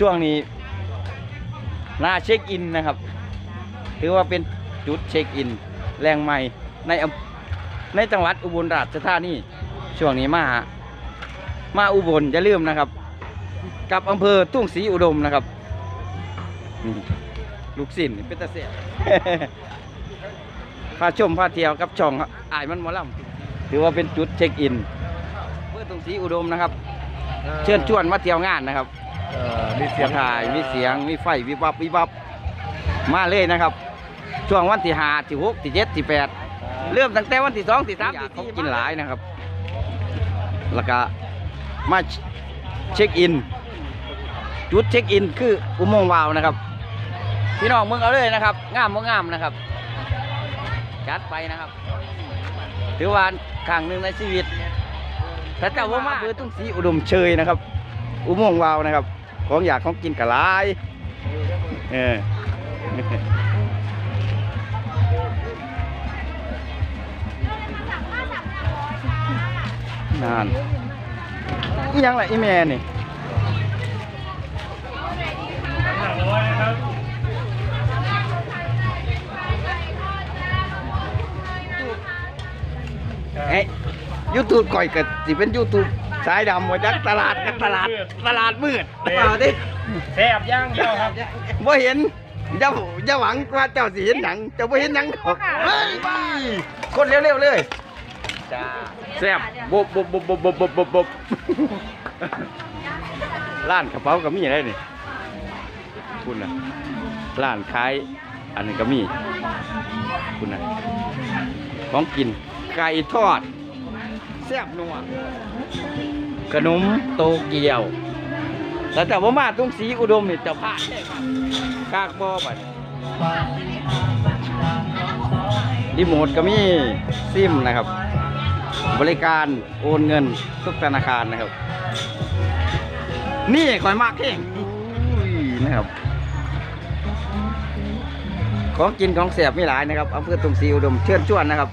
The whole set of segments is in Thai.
ช่วงนี้น่าเช็คอินนะครับ ถือว่าเป็นจุดเช็คอิน แรงใหม่ในอำในจังหวัดอุบลราชธานีช่วงนี้มาหามาอุบลอย่าลืมนะครับ กับอำเภอทุ่งศรีอุดมนะครับลูกศิษย์เป็นตาเสียพาชมพาเที่ยวกับช่องอายมันมอลำถือว่าเป็นจุดเช็คอินอำเภอทุ่งศรีอุดมนะครับ เชิญชวนมาเที่ยวงานนะครับ มีเสีเสียยงงถ่ายมีเสียงมีไฟวิบวับวิบวับมาเลยนะครับ ช่วงวันที่ห้าที่หกที่เจ็ดที่แปดเริ่มตั้งแต่วันที่สองที่สามที่สี่กินหลายนะครับ แล้วก็มาเช็คอิน จุดเช็คอินคืออุโมงค์วาวนะครับ พี่น้องเมืองเอาเลยนะครับงามบ่งามนะครับจัดไปนะครับ ถือว่าครั้งหนึ่งในชีวิตถ้าเจ้าว่ามาคือต้องสีอุดมเชยนะครับ อุโมงค์วาวนะครับ ของอยากของกินกะลายเออนานอีหยังไรอีแม่นี่ ยูทูบก่อยกับสิเป็นยูทูบสายดำว่าจักตลาดกับตลาดตลาดมืดเปล่าดิแซ่บย่างเดียวครับบ่เห็นเจ้าเจ้าหวังว่าเจ้าสิเห็นหนังเจ้าบ่เห็นหนังดอกเฮ้ยคนเร็วๆเลยจ้าแซ่บบบบบบบบบบบบบบบร้านกระเป๋าก็มีอะไรนี่คุณน่ะร้านขายอันนี้ก็มีคุณน่ะของกินไก่ทอด แซ่บนัวขนมโตเกียวแต่แต่ว่ามาตรงสีอุดมเนี่ยจะพลาดแน่ครับกากบอบัดรีโมทก็มีซิมนะครับ บริการโอนเงินทุกธนาคารนะครับ นี่คอยมากเองนะครับ ของกินของแสบไม่หลายนะครับอำเภอตรงสีอุดมเชิญชวนนะครับ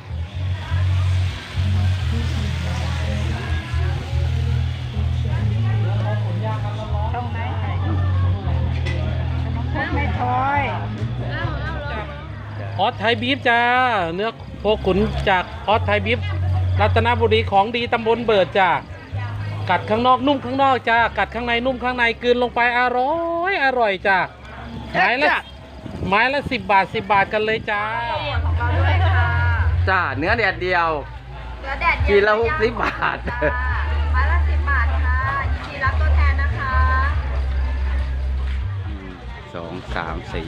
ออสไทยบีฟจ้า เนื้อโคขุนจากออสไทยบีฟรัตนบุรีของดีตำบลเบิดจ้ากัดข้างนอกนุ่มข้างนอกจ้ากัดข้างในนุ่มข้างในกลืนลงไปอร่อยอร่อยจ้าไม้ละไม้ละสิบบาทสิบบาทกันเลยจ้าของเราด้วยค่ะจ้าเนื้อแดดเดียวเนื้อแดดกินละหกสิบบาทไม้ละสิบบาทค่ะยินดีรับตัวแทนนะคะหนึ่งสองสามสี่